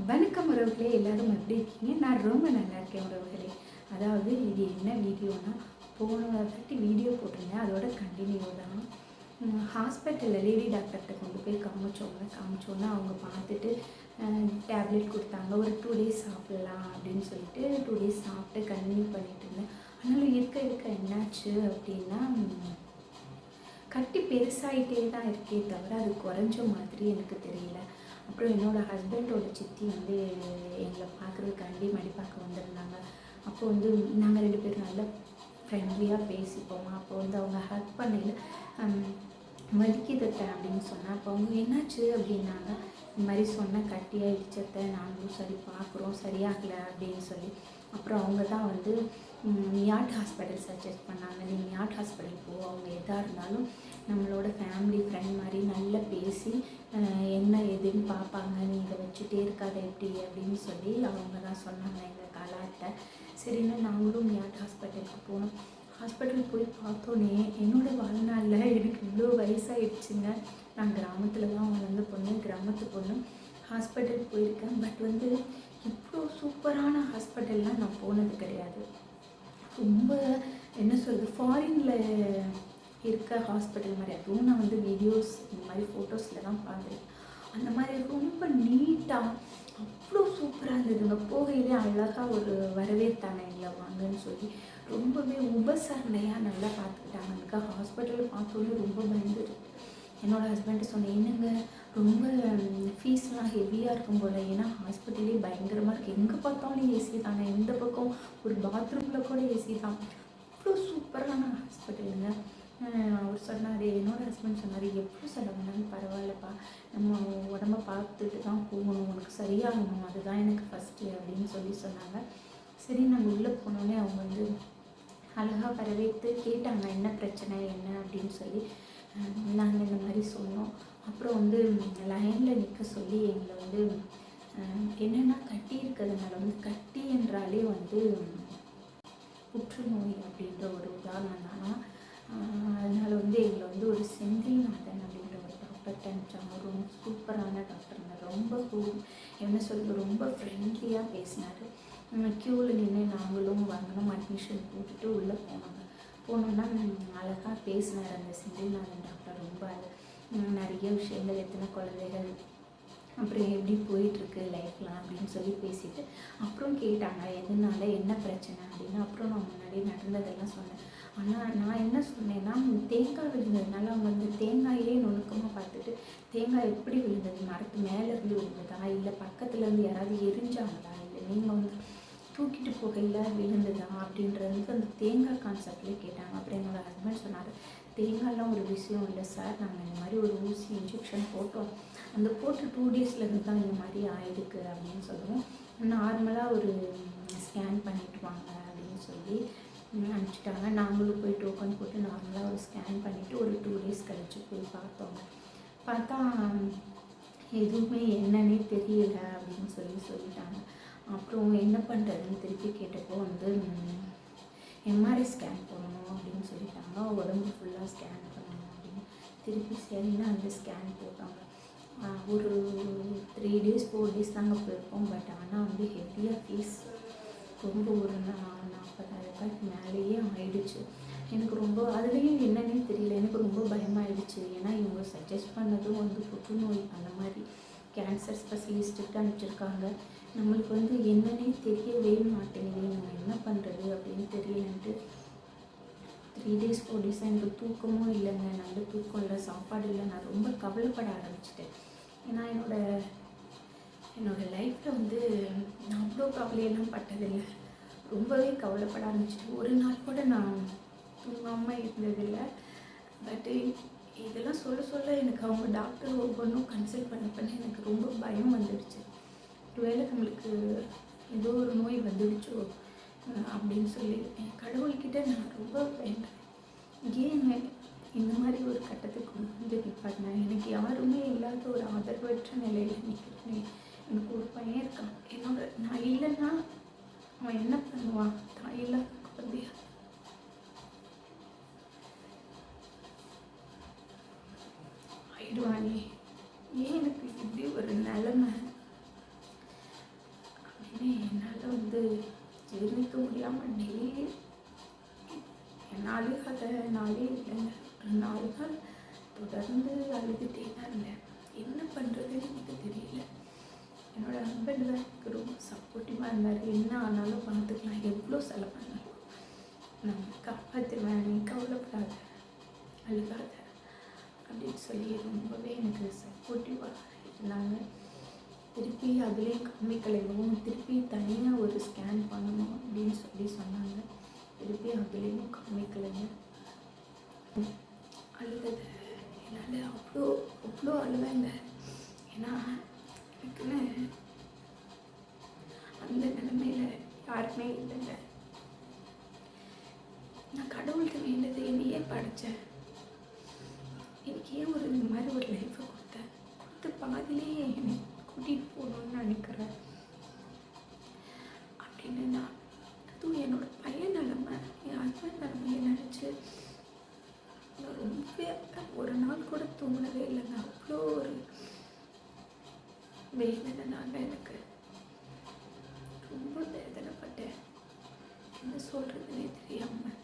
வணக்கம் உறவுகளே எல்லாரும் எப்படி இருக்கீங்க? நான் ரொம்ப நல்லா இருக்கேன் உறவுகளே. அதாவது இது என்ன வீடியோனா போன வாட்டி வீடியோ போட்டிருந்தேன். அதோட கண்டினியூ தான். ஹாஸ்பிட்டலில் லேடி டாக்டர்கிட்ட கொண்டு போய் காமிச்சோங்க காமிச்சோன்னா அவங்க பார்த்துட்டு டேப்லெட் கொடுத்தாங்க. ஒரு டூ டேஸ் சாப்பிடலாம் அப்படின்னு சொல்லிட்டு டூ டேஸ் சாப்பிட்டு கண்டினியூ பண்ணிட்டு இருந்தேன். ஆனாலும் இருக்க இருக்க என்னாச்சு அப்படின்னா கட்டி பெருசாகிட்டே தான் இருக்கே தவிர அது குறைஞ்ச மாதிரி எனக்கு தெரியல. அப்புறம் என்னோடய ஹஸ்பண்டோட சித்தி வந்து எங்களை பார்க்குறதுக்காண்டி மடிப்பாக்க பார்க்க வந்திருந்தாங்க. அப்போ வந்து நாங்கள் ரெண்டு பேரும் நல்லா ஃப்ரெண்ட்லியாக பேசிப்போம். அப்போ வந்து அவங்க ஹக் பண்ணையில் வலிக்குதத்தை அப்படின்னு சொன்னேன் அப்போ அவங்க என்னாச்சு அப்படின்னாங்க இந்த மாதிரி சொன்ன கட்டியாக இடிச்சத்தை நாங்களும் சரி பார்க்குறோம் சரியாகலை அப்படின்னு சொல்லி. அப்புறம் அவங்க தான் வந்து நியாட் மியாட் ஹாஸ்பிட்டல் சஜஸ்ட் பண்ணாங்க. நீ மியாட் ஹாஸ்பிட்டல் போ அவங்க எதாக இருந்தாலும் நம்மளோட ஃபேமிலி ஃப்ரெண்ட் மாதிரி நல்லா பேசி என்ன எதுன்னு பார்ப்பாங்க நீ இதை வச்சுட்டே இருக்காத எப்படி? அப்படின்னு சொல்லி அவங்க தான் சொன்னாங்க எங்கள் கலாட்டை. சரின்னு நாங்களும் மியாட் ஹாஸ்பிட்டலுக்கு போனோம். ஹாஸ்பிட்டல் போய் பார்த்தோன்னே என்னோடய வாழ்நாளில் எனக்கு இவ்வளோ வயசாகிடுச்சுங்க நான் கிராமத்தில் தான் வளர்ந்த பொண்ணு கிராமத்து பொண்ணு. ஹாஸ்பிட்டல் போயிருக்கேன். பட் வந்து இவ்வளோ சூப்பரான ஹாஸ்பிட்டல்லாம் நான் போனது கிடையாது. ரொம்ப என்ன சொல்கிறது ஃபாரினில் இருக்க ஹாஸ்பிட்டல் மாதிரி. அதுவும் நான் வந்து வீடியோஸ் இந்த மாதிரி ஃபோட்டோஸில் தான் பார்த்துருக்கேன். அந்த மாதிரி ரொம்ப நீட்டாக அவ்வளோ சூப்பராக இருந்ததுங்க போகையிலே அழகாக ஒரு வரவேற்பாங்க எங்களை வாங்கன்னு சொல்லி ரொம்பவே உபசரணையாக நல்லா பார்த்துக்கிட்டாங்க எனக்கு ஹாஸ்பிட்டலில் பார்த்தோன்னே ரொம்ப பயந்துட்டு. என்னோடய ஹஸ்பண்ட் சொன்னேன் என்னங்க ரொம்ப ஃபீஸ்லாம் ஹெவியாக இருக்கும் போல். ஏன்னா ஹாஸ்பிட்டலே பயங்கரமாக இருக்குது எங்கே பார்த்தாலும் ஏசி தானே எந்த பக்கம் ஒரு பாத்ரூமில் கூட ஏசி தான். அவ்வளோ சூப்பரான ஹாஸ்பிட்டலுங்க அவர் சொன்னார் என்னோட ஹஸ்பண்ட் சொன்னார் எவ்வளோ செலவுனாலும் பரவாயில்லப்பா. நம்ம உடம்ப பார்த்துட்டு தான் போகணும். உனக்கு சரியாகணும். அதுதான் எனக்கு ஃபஸ்ட்டு அப்படின்னு சொல்லி சொன்னாங்க. சரி நாங்கள் உள்ளே போனோடனே அவங்க வந்து அழகாக வரவேற்று கேட்டாங்க என்ன பிரச்சனை? என்ன? அப்படின்னு சொல்லி. நாங்கள் இந்த மாதிரி சொன்னோம். அப்புறம் வந்து லைனில் நிற்க சொல்லி எங்களை வந்து என்னென்னா கட்டி இருக்கிறதுனால வந்து கட்டி என்றாலே வந்து புற்றுநோய் அப்படின்ற ஒரு உதாரணம் தானா. அதனால் வந்து எங்களை வந்து ஒரு செந்தில்நாதன் அப்படின்ற ஒரு டாக்டர்கிட்ட அனுப்பிச்சாங்க. ரொம்ப சூப்பரான டாக்டருங்க ரொம்ப கூ- என்ன சொல்கிறது ரொம்ப ஃப்ரெண்ட்லியாக பேசினார். க்யூவில் நின்று நாங்களும் வாங்கினோம். அட்மிஷன் போட்டுட்டு உள்ளே போனாங்க. போனோன்னா அழகாக பேசினார் அந்த செந்தில்நாதன் டாக்டர் ரொம்ப நிறைய விஷயங்கள் எத்தனை குழந்தைகள் அப்புறம் எப்படி போயிட்டுருக்கு லைஃப்லாம் அப்படின்னு சொல்லி பேசிட்டு அப்புறம் கேட்டாங்க. எதனால? என்ன பிரச்சனை அப்படின்னு அப்புறம் நான் முன்னாடி நடந்ததெல்லாம் சொன்னேன். ஆனால் நான் என்ன சொன்னேன்னா தேங்காய் விழுந்ததுனால அவங்க வந்து தேங்காயே நுணுக்கமாக பார்த்துட்டு தேங்காய் எப்படி விழுந்தது? மரத்து மேலே இருந்து விழுந்ததா? இல்லை பக்கத்துலேருந்து யாராவது எரிஞ்சாங்களா? இல்லை நீங்கள் வந்து தூக்கிட்டு போகையில் விழுந்ததா? அப்படின்றது வந்து அந்த தேங்காய் கான்செப்ட்லேயே கேட்டாங்க. அப்புறம் என்னோடய ஹஸ்பண்ட் சொன்னார் தேங்காய்லாம் ஒரு விஷயம் இல்லை சார். நாங்கள் இந்த மாதிரி ஒரு ஊசி இன்ஜெக்ஷன் போட்டோம். அந்த போட்டு டூ டேஸ்லேருந்து தான் இந்த மாதிரி ஆயிருக்கு அப்படின்னு சொல்லுவோம். நார்மலாக ஒரு ஸ்கேன் பண்ணிட்டு வாங்க அப்படின்னு சொல்லி அனுப்பிச்சிட்டாங்க. நாங்களும் போய் டோக்கன் போட்டு நார்மலாக ஒரு ஸ்கேன் பண்ணிவிட்டு ஒரு டூ டேஸ் கழித்து போய் பார்த்தோங்க பார்த்தா எதுவுமே என்னன்னே தெரியல அப்படின்னு சொல்லி சொல்லிட்டாங்க. அப்புறம் என்ன பண்ணுறதுன்னு திருப்பி கேட்டப்போ வந்து எம்ஆர்ஐ ஸ்கேன் பண்ணணும் அப்படின்னு சொல்லிட்டாங்க. உடம்பு ஃபுல்லாக ஸ்கேன் பண்ணணும் அப்படின்னு திருப்பி சரின்னு அந்த ஸ்கேன் போட்டாங்க. ஒரு த்ரீ டேஸ் ஃபோர் டேஸ் தாங்க போயிருப்போம் பட் ஆனால் வந்து ஹெவியாக ஃபீஸ் ரொம்ப ஒரு நா- நாற்பதாயிரம் ரூபாய்க்கு மேலேயே ஆயிடுச்சு. எனக்கு ரொம்ப அதுலேயும் என்னன்னே தெரியல. எனக்கு ரொம்ப பயமாயிடுச்சு. ஏன்னா இவங்க சஜஸ்ட் பண்ணதும் வந்து புற்றுநோய் அந்த மாதிரி கேன்சர் ஸ்பெஷலிஸ்ட்டுக்கு அனுப்பிச்சிருக்காங்க. நம்மளுக்கு வந்து என்னன்னே தெரியவே மாட்டேங்குது. நம்ம என்ன பண்ணுறது அப்படின்னு தெரியலன்ட்டு த்ரீ டேஸ் ஃபோர் டேஸாக எனக்கு தூக்கமும் இல்லைங்க. நல்ல தூக்கம் இல்லை சாப்பாடு இல்லை. நான் ரொம்ப கவலைப்பட ஆரம்பிச்சிட்டேன். ஏன்னா என்னோடய என்னோடய லைஃப்பில் வந்து நான் அவ்வளோ கவலையெல்லாம் பட்டதில்லை. ரொம்பவே கவலைப்பட ஆரம்பிச்சிட்டு ஒரு நாள் கூட நான் தூங்காமல் இருந்ததில்லை. பட்டு இதெல்லாம் சொல்ல சொல்ல எனக்கு அவங்க டாக்டர் ஒவ்வொன்றும் கன்சல்ட் பண்ண பண்ண எனக்கு ரொம்ப பயம் வந்துடுச்சு. ஒருவேளை நம்மளுக்கு ஏதோ ஒரு நோய் வந்துடுச்சோ அப்படின்னு சொல்லி என் கடவுள்கிட்ட நான் ரொம்ப வேண்டேன் ஏன் இந்த மாதிரி ஒரு கட்டத்துக்கு வந்து நிற்பாட்டினேன் எனக்கு யாருமே இல்லாத ஒரு ஆதரவற்ற நிலையில் நிற்கிறேன் எனக்கு ஒரு பையன் இருக்கான். என்னோட நான் இல்லைன்னா அவன் என்ன பண்ணுவான்? நான் இல்லாத குழந்தையா ஆயிடுவானே. ஏன் எனக்கு இப்படி ஒரு நிலைமை? அப்படின்னு என்னால் வந்து ஜீர்ணிக்க முடியாமல் டெய்லி என்னாலே அதை நாளே இல்லைங்க நாலு நாள் தொடர்ந்து அழுதுகிட்டே தான் இல்லை நான் காப்பாற்றுவேன் நீ கவலைப்படாத அழுகாத அப்படின்னு சொல்லி ரொம்பவே எனக்கு சப்போர்ட்டிவாக இருந்தாங்க. திருப்பி அதுலேயும் காமிக்கலையும் திருப்பி தனியாக ஒரு ஸ்கேன் பண்ணணும் அப்படின்னு சொல்லி சொன்னாங்க. திருப்பி அதுலேயும் காமிக்கலைங்க அழுதது. என்னால் அவ்வளோ அவ்வளோ அழுவேங்க. ஏன்னா எனக்குன்னு அந்த நிலைமையில யாருமே இல்லைங்க. நான் கடவுள்கிட்ட வேண்டது என்னையே படித்தேன் எனக்கு ஏன் ஒரு இந்த மாதிரி ஒரு லைஃப்பை கொடுத்தேன். கொடுத்த பாதிலேயே என்னை கூட்டிகிட்டு போகணும்னு நினைக்கிறேன். அப்படின்னு நான் அதுவும் என்னோட பையன் நிலமை என் ஹஸ்பண்ட் நிலமையை நினச்சி நான் ரொம்ப ஒரு நாள் கூட தூங்கினதே இல்லைங்க அவ்வளோ ஒரு வேதனை நாங்கள் எனக்கு ரொம்ப வேதனைப்பட்டேன். என்ன சொல்கிறதுனே தெரியாமல்